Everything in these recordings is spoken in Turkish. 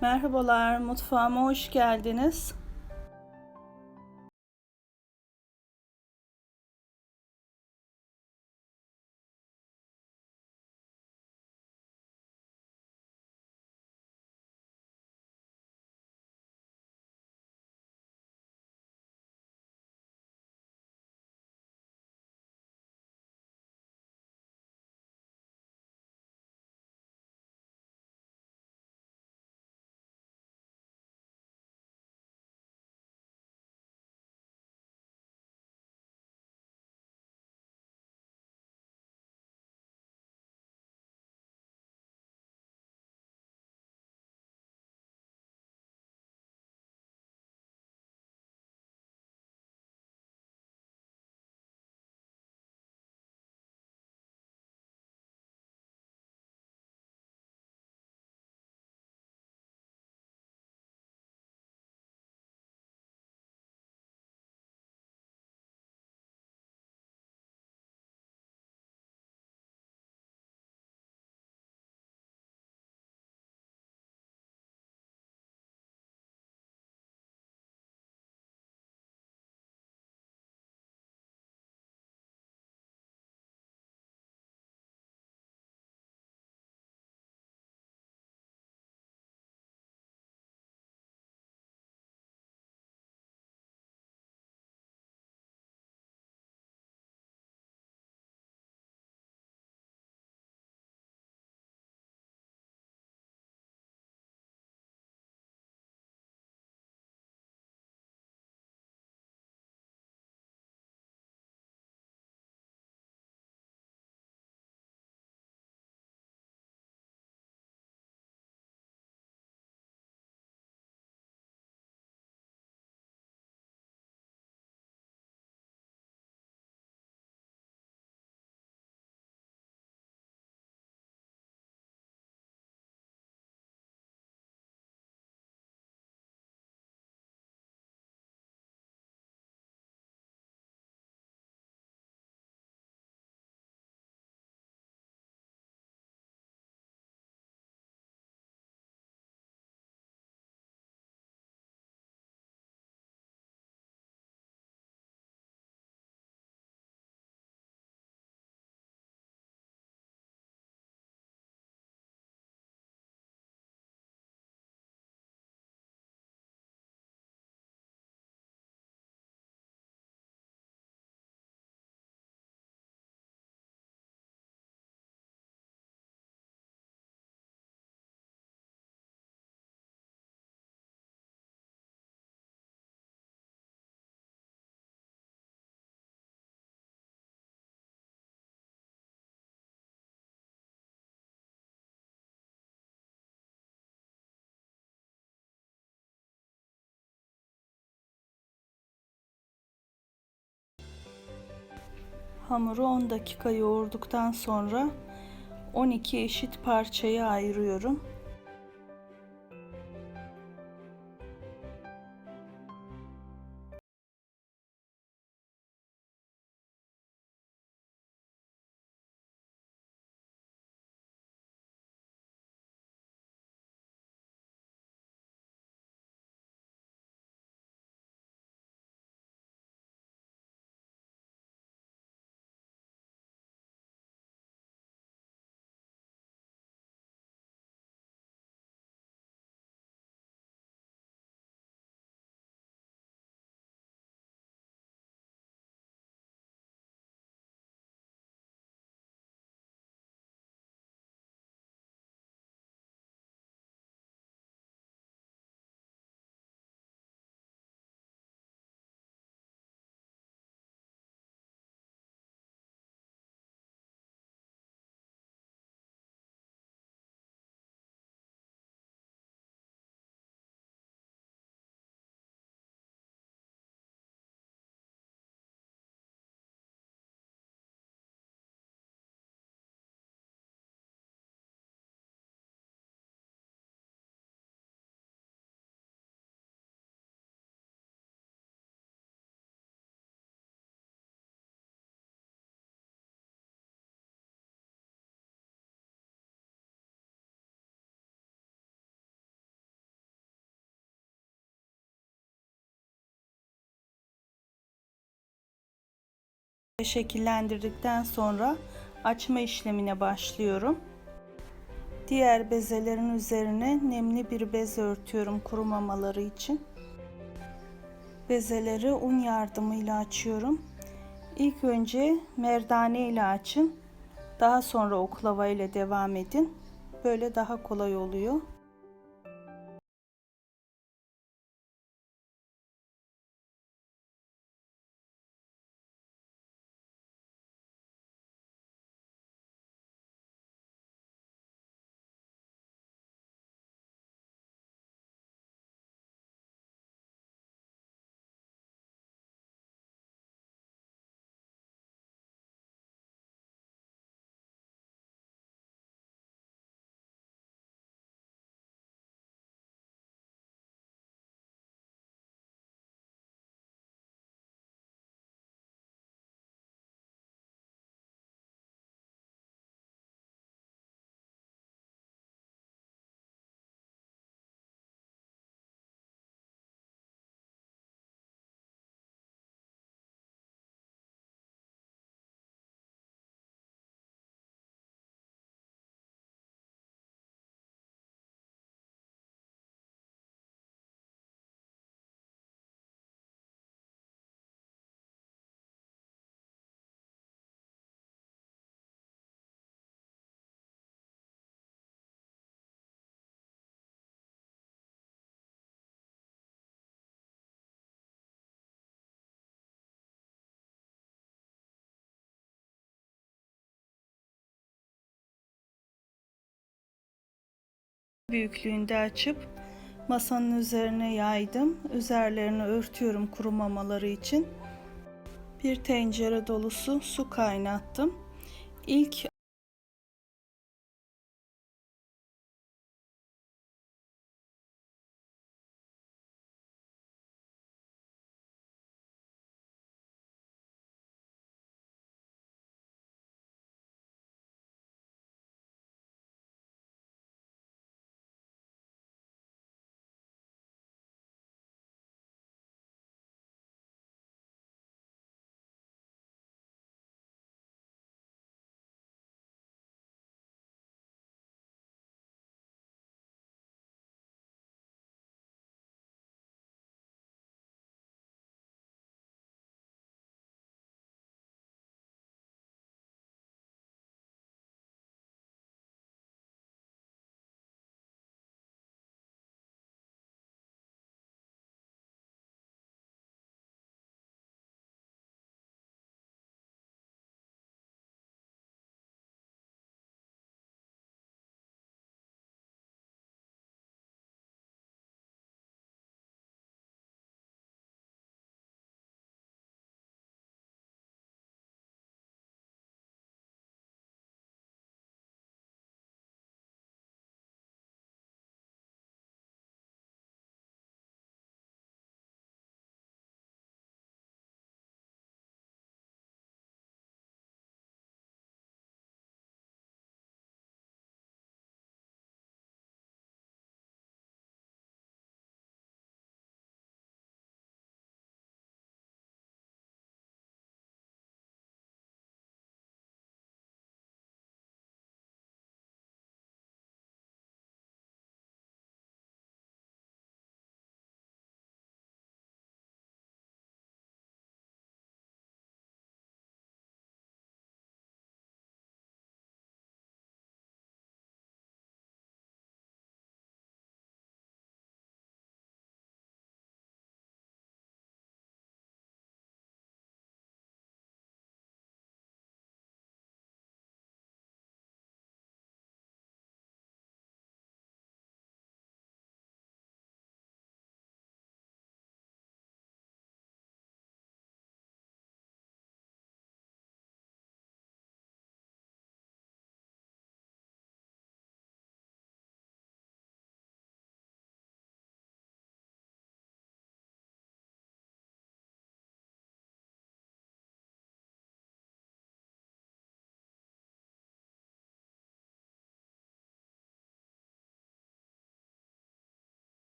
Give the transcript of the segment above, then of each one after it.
Merhabalar, mutfağıma hoş geldiniz. Hamuru 10 dakika yoğurduktan sonra 12 eşit parçaya ayırıyorum. Şekillendirdikten sonra açma işlemine başlıyorum. Diğer bezelerin üzerine nemli bir bez örtüyorum kurumamaları için. Bezeleri un yardımıyla açıyorum. İlk önce merdane ile açın. Daha sonra oklava ile devam edin. Böyle daha kolay oluyor. Büyüklüğünde açıp masanın üzerine yaydım. Üzerlerini örtüyorum kurumamaları için. Bir tencere dolusu su kaynattım. İlk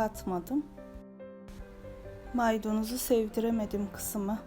katmadım. Maydanozu sevdiremedim kısmı.